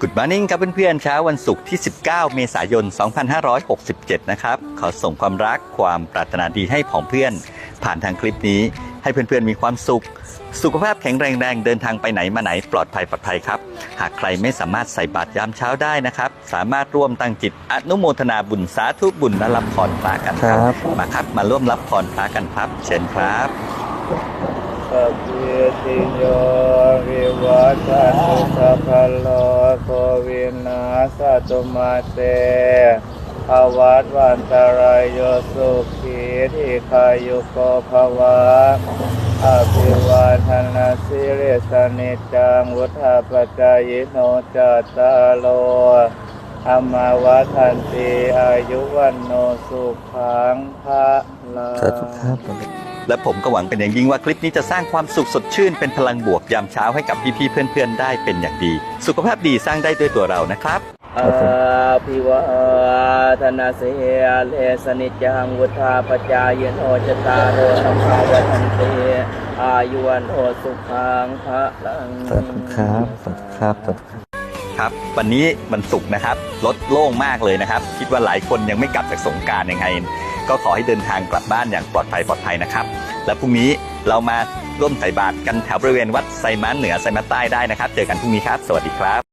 Good Morning ครับเพื่อนๆเช้าวันศุกร์ที่ 19 เมษายน 2567 นะครับ ขอส่งความรักความปรารถนาดีให้ผองเพื่อน ผ่านทางคลิปนี้ ให้เพื่อนๆมีความสุข สุขภาพแข็งแรงแรงเดินทางไปไหนมาไหนปลอดภัยปลอดภัยครับ หากใครไม่สามารถใส่บาตรยามเช้าได้นะครับ สามารถร่วมตั้งจิตอนุโมทนาบุญสาธุบุญและรับพรพระกันครับครับมาครับมาร่วมรับพรพระกันครับ เชิญครับสัพพิติโยวิวัชชัน สะพโลกโควินาสตุมาเตภวัตวันตรายโยสุขีทิคายุโกภวะอภิวาทนาสิริสนิจังวุฒาปจายโนจัตตาโลธรรมาวัฒนติอายุวันโนสุขังภะลาสาธุครับ และผมก็หวังเป็นอย่างยิ่งว่าคลิปนี้จะสร้างความสุขสดชื่นเป็นพลังบวกยามเช้าให้กับพี่ๆเพื่อนๆได้เป็นอย่างดี สุขภาพดีสร้างได้ด้วยตัวเรานะครับอาภิวาทนาเสียเลสนิจจังวุธาปจายโนจตารโรธรรมาวันติอายุวันโอสุขังพระลังสาธุครับสาธุครับสาธุครับครับวันนี้วันศุกร์นะครับรถโล่งมากเลยนะครับ คิดว่าหลายคนยังไม่กลับจากสงกรารยังไง ก็ขอให้เดินทางกลับบ้านอย่างปลอดภัยปลอดภัยนะครับ และพรุ่งนี้เรามาร่วมใส่บาตรกันแถวบริเวณวัดไซม้าเหนือไซม้าใต้ได้นะครับ เจอกันพรุ่งนี้ครับ สวัสดีครับ